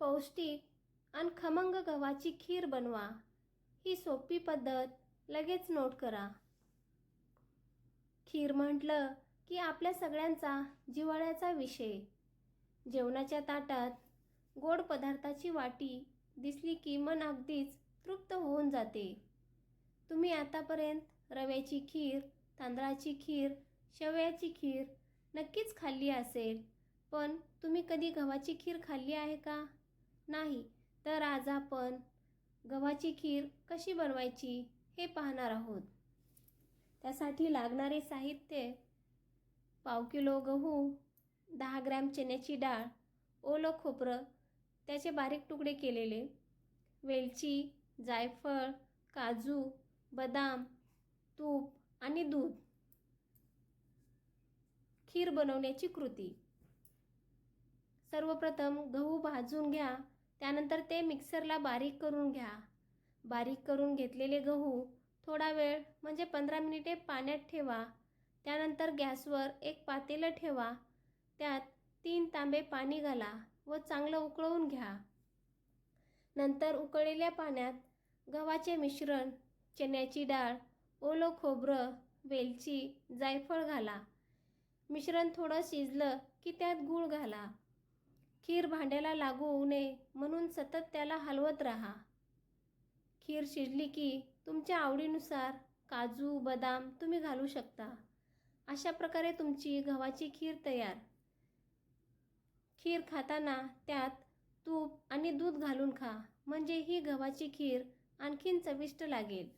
पौष्टिक आणि खमंग गव्हाची खीर बनवा. ही सोपी पद्धत लगेच नोट करा. खीर म्हटलं की आपल्या सगळ्यांचा जिव्हाळ्याचा विषय. जेवणाच्या ताटात गोड पदार्थाची वाटी दिसली की मन अगदीच तृप्त होऊन जाते. तुम्ही आतापर्यंत रव्याची खीर तांदळाची खीर शेवयाची खीर नक्कीच खाल्ली असेल पण तुम्ही कधी गव्हाची खीर खाल्ली आहे का? नाही तर आज आपण गव्हाची खीर कशी बनवायची हे पाहणार आहोत. त्यासाठी लागणारे साहित्य पाव किलो गहू दहा ग्रॅम चण्याची डाळ ओलं खोबरं त्याचे बारीक तुकडे केलेले वेलची जायफळ काजू बदाम तूप आणि दूध. खीर बनवण्याची कृती. सर्वप्रथम गहू भाजून घ्या. त्यानंतर ते मिक्सरला बारीक करून घ्या. बारीक करून घेतलेले गहू थोडा वेळ म्हणजे पंधरा मिनिटे पाण्यात ठेवा. त्यानंतर गॅसवर एक पातेलं ठेवा. त्यात तीन तांबे पाणी घाला व चांगलं उकळवून घ्या. नंतर उकळलेल्या पाण्यात गव्हाचे मिश्रण चण्याची डाळ ओलं खोबरं वेलची जायफळ घाला. मिश्रण थोडं शिजलं की त्यात गूळ घाला. खीर भांड्याला लागू होऊ नये म्हणून सतत त्याला हलवत राहा. खीर शिजली की तुमच्या आवडीनुसार काजू बदाम तुम्ही घालू शकता. अशा प्रकारे तुमची गव्हाची खीर तयार. खीर खाताना त्यात तूप आणि दूध घालून खा. म्हणजे ही गव्हाची खीर आणखीन चविष्ट लागेल.